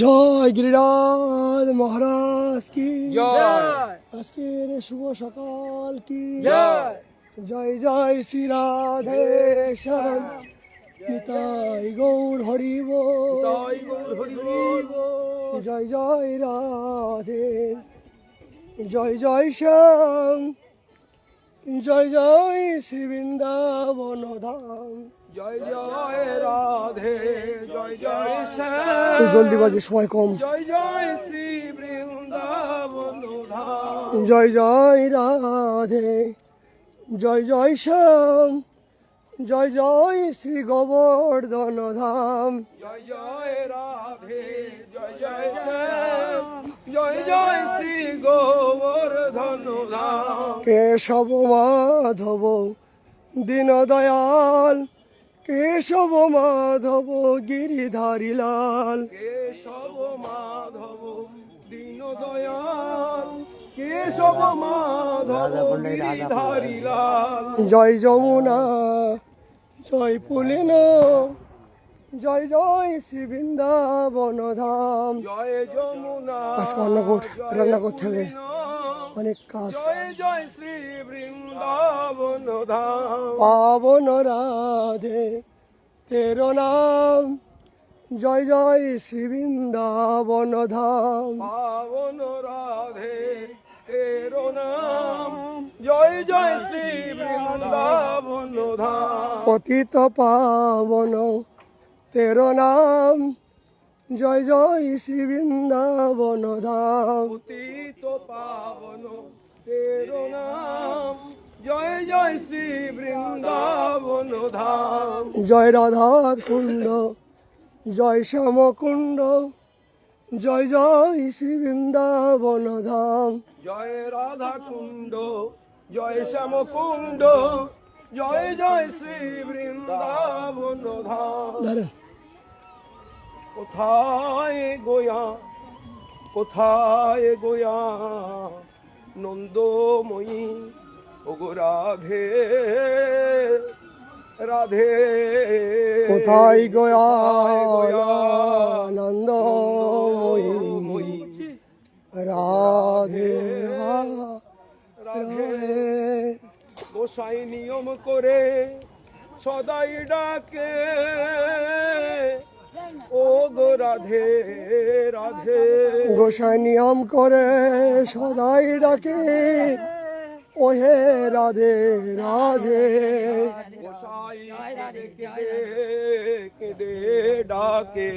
জয় গিরিরাজ মহারাজ কি জয়। আজকের শুভ সকাল কি জয়। জয় শ্রী রাধে নিতাই গৌর হরিব। জয় হরি জয় জয় রাধে। জয় জয় শ্যাম। জয় জয় শ্রী বৃন্দাবন ধাম জয় জয় রাধে জয় জয় শ্যাম। জলদি বাজে সময় কম। জয় জয় শ্রী বৃন্দাবন ধাম জয় জয় রাধে জয় জয় শ্যাম। জয় জয় শ্রী গোবর্ধন ধাম জয় জয় রাধে কেশব মাধব দীন দয়াল কেশব মাধব গিরিধারী লাল। কেশব মাধব দীন দয়াল কেশব মাধব গিরিধারী লাল। জয় যমুনা জয় পুলিন। জয় জয় শ্রী বৃন্দাবন ধাম। জয় যমুনা আজকে অন্নকূট রান্না করতে হবে। অনেক কাজ। জয় শ্রী বৃন্দাবন ধাম। পাবন রাধে তেরো নাম। জয় জয় শ্রী বৃন্দাবন ধাম। পাবন রাধে তেরো নাম। জয় জয় শ্রী বৃন্দাবন ধাম। পতিত পাবন তেরো নাম। জয় জয় শ্রী বৃন্দাবন ধাম পতিত পাবন তেরো নাম। জয় জয় শ্রী বৃন্দাবন ধাম জয় রাধা কুণ্ড জয় শ্যাম কুণ্ড জয় জয় শ্রী বৃন্দাবন ধাম জয় রাধা কুণ্ড জয় শ্যাম কুণ্ড জয় জয় শ্রী বৃন্দাবন ধাম কোথায় গোয়া? কোথায় গোয়া? নন্দময়ী ওগো রাধে রাধে। কোথায় গয়া? গয়া? নন্দ মই রাধে। রাধে। গোসাই নিয়ম করে সদাই ডাকে। রাধে রাধে। গোসাই নিয়ম করে সদাই ডাকে। ওহে রাধে রাধে। গোসাই কেঁদে ডাকে।